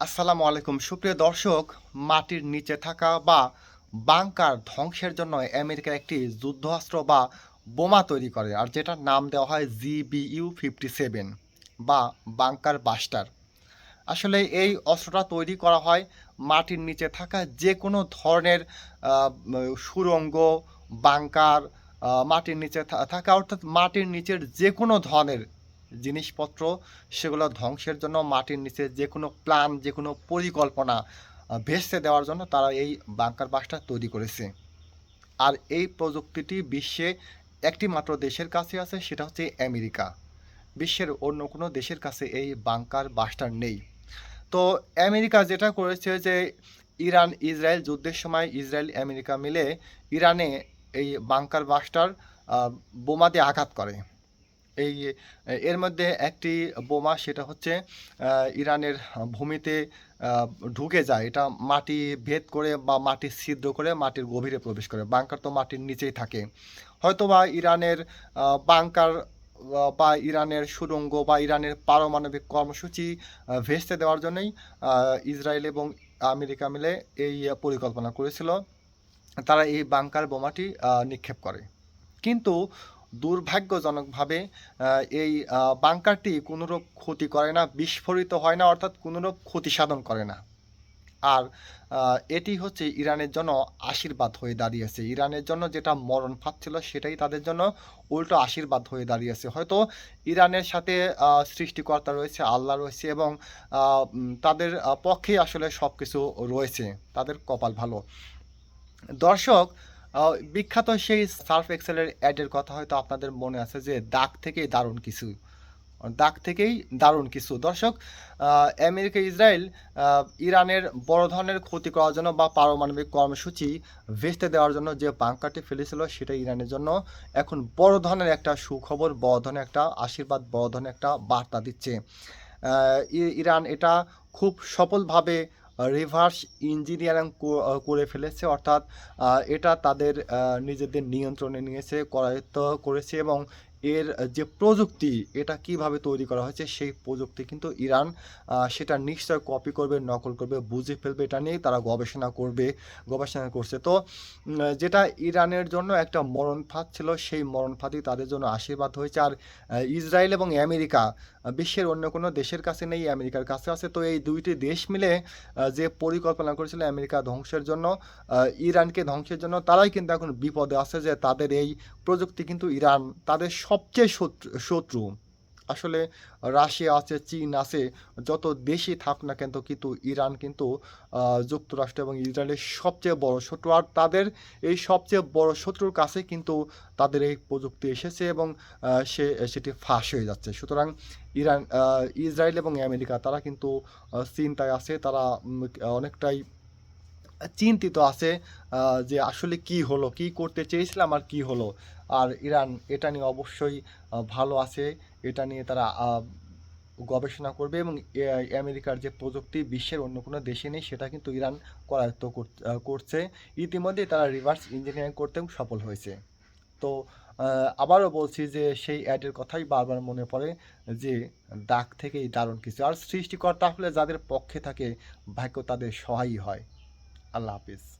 আসসালামু আলাইকুম। সুপ্রিয় দর্শক, মাটির নিচে থাকা বা বাংকার ধ্বংসের জন্য আমেরিকা একটি যুদ্ধাস্ত্র বা বোমা তৈরি করে, আর যেটার নাম দেওয়া হয় জিবিইউ ফিফটি সেভেন বা বাংকার বাস্টার। আসলে এই অস্ত্রটা তৈরি করা হয় মাটির নিচে থাকা যে কোনো ধরনের সুড়ঙ্গ বাংকার মাটির নিচে থাকা, অর্থাৎ মাটির নিচের যে কোনো ধরনের জিনিসপত্র সেগুলো ধ্বংসের জন্য মাটির নিচে যে কোনো প্ল্যান যে কোনো পরিকল্পনা ভেস্তে দেওয়ার জন্য তারা এই বাংকার বাসটা তৈরি করেছে। আর এই প্রযুক্তিটি বিশ্বে একটি মাত্র দেশের কাছে আছে, সেটা হচ্ছে আমেরিকা। বিশ্বের অন্য কোনো দেশের কাছে এই বাংকার বাসটার নেই। তো আমেরিকা যেটা করেছে যে ইরান, ইসরায়েল যুদ্ধের সময় ইসরায়েল, আমেরিকা মিলে ইরানে এই বাংকার বাসটার বোমা দিয়ে আঘাত করে। এই এর মধ্যে একটি বোমা সেটা হচ্ছে ইরানের ভূমিতে ঢুকে যায়। এটা মাটি ভেদ করে বা মাটি ছিদ্র করে মাটির গভীরে প্রবেশ করে। বাংকার তো মাটির নিচেই থাকে। হয়তোবা ইরানের আহ, বাংকার বা ইরানের সুড়ঙ্গ বা ইরানের পারমাণবিক কর্মসূচি ভেস্তে দেওয়ার জন্যই ইসরায়েল এবং আমেরিকা মিলে এই পরিকল্পনা করেছিল। তারা এই বাংকার বোমাটি নিক্ষেপ করে। কিন্তু দুর্ভাগ্যজনকভাবে এই বাংকারটি কোনোরূপ ক্ষতি করে না, বিস্ফোরিত হয় না, অর্থাৎ কোনোরূপ ক্ষতি সাধন করে না। আর এটি হচ্ছে ইরানের জন্য আশীর্বাদ হয়ে দাঁড়িয়েছে। ইরানের জন্য যেটা মরণ ফাঁদ ছিল, সেটাই তাদের জন্য উল্টো আশীর্বাদ হয়ে দাঁড়িয়েছে। হয়তো ইরানের সাথে সৃষ্টিকর্তা রয়েছে, আল্লাহ রয়েছে এবং তাদের পক্ষেই আসলে সব কিছু রয়েছে, তাদের কপাল ভালো। দর্শক বিখ্যাত সেই সার্ফ এক্সেলের অ্যাডের কথা হয়তো আপনাদের মনে আছে যে দাগ থেকেই দারুণ কিছু। দাগ থেকেই দারুণ কিছু। দর্শক আমেরিকা, ইসরায়েল ইরানের বড় ধরনের ক্ষতি করার জন্য বা পারমাণবিক কর্মসূচি ভেস্তে দেওয়ার জন্য যে বাংকারটি ফেলেছিল সেটা ইরানের জন্য এখন বড় ধরনের একটা সুখবর, বড় ধরনের একটা আশীর্বাদ, বড় ধরনের একটা বার্তা দিচ্ছে। ইরান এটা খুব সফলভাবে রিভার্স ইঞ্জিনিয়ারিং করে ফেলেছে। অর্থাৎ এটা তাদের নিজেদের নিয়ন্ত্রণে নিয়েছে করায়ত্ত করেছে এবং এর যে প্রযুক্তি, এটা কীভাবে তৈরি করা হয়েছে, সেই প্রযুক্তি কিন্তু ইরান সেটা নিশ্চয় কপি করবে, নকল করবে, বুঝে ফেলবে, এটা নিয়ে তারা গবেষণা করবে, গবেষণা করছে। তো যেটা ইরানের জন্য একটা মরণ ফাঁদ ছিল, সেই মরণ ফাঁদই তাদের জন্য আশীর্বাদ হয়েছে। আর ইসরায়েল এবং আমেরিকা বিশ্বের অন্য কোনো দেশের কাছে নেই, আমেরিকার কাছে আছে। তো এই দুইটি দেশ মিলে যে পরিকল্পনা করেছিল আমেরিকা ধ্বংসের জন্য ইরানকে ধ্বংসের জন্য, তারাই কিন্তু এখন বিপদে আছে যে তাদের এই প্রযুক্তি কিন্তু ইরান, তাদের সবচেয়ে শত্রু আসলে রাশিয়া আছে, চীন আছে, যত দেশই থাক না কেন কিন্তু ইরান কিন্তু যুক্তরাষ্ট্র এবং ইসরায়েলের সবচেয়ে বড় শত্রু। আর তাদের এই সবচেয়ে বড় শত্রুর কাছে কিন্তু তাদের এই প্রযুক্তি এসেছে এবং সে, সেটি ফাঁস হয়ে যাচ্ছে। সুতরাং ইরান ইসরায়েল এবং আমেরিকা, তারা কিন্তু চিন্তায় আছে, তারা অনেকটাই চিন্তিত আছে যে আসলে কি হলো, কি করতে চেয়েছিলাম আর কি হলো। আর ইরান এটা নিয়ে অবশ্যই ভালো আছে, এটা নিয়ে তারা গবেষণা করবে এবং আমেরিকার যে প্রযুক্তি বিশ্বের অন্য কোনো দেশে নেই, সেটা কিন্তু ইরান করায়ত্ত কর- করছে। ইতিমধ্যে তারা রিভার্স ইঞ্জিনিয়ারিং করতেও সফল হয়েছে। তো আবারও বলছি যে সেই অ্যাডের কথাই বারবার মনে পড়ে যে দাগ থেকেই দারুণ কিছু। আর সৃষ্টিকর্তা হলে যাদের পক্ষে থাকে, ভাগ্য তাদের সহায়ই হয়। আল্লাহ হাফিজ।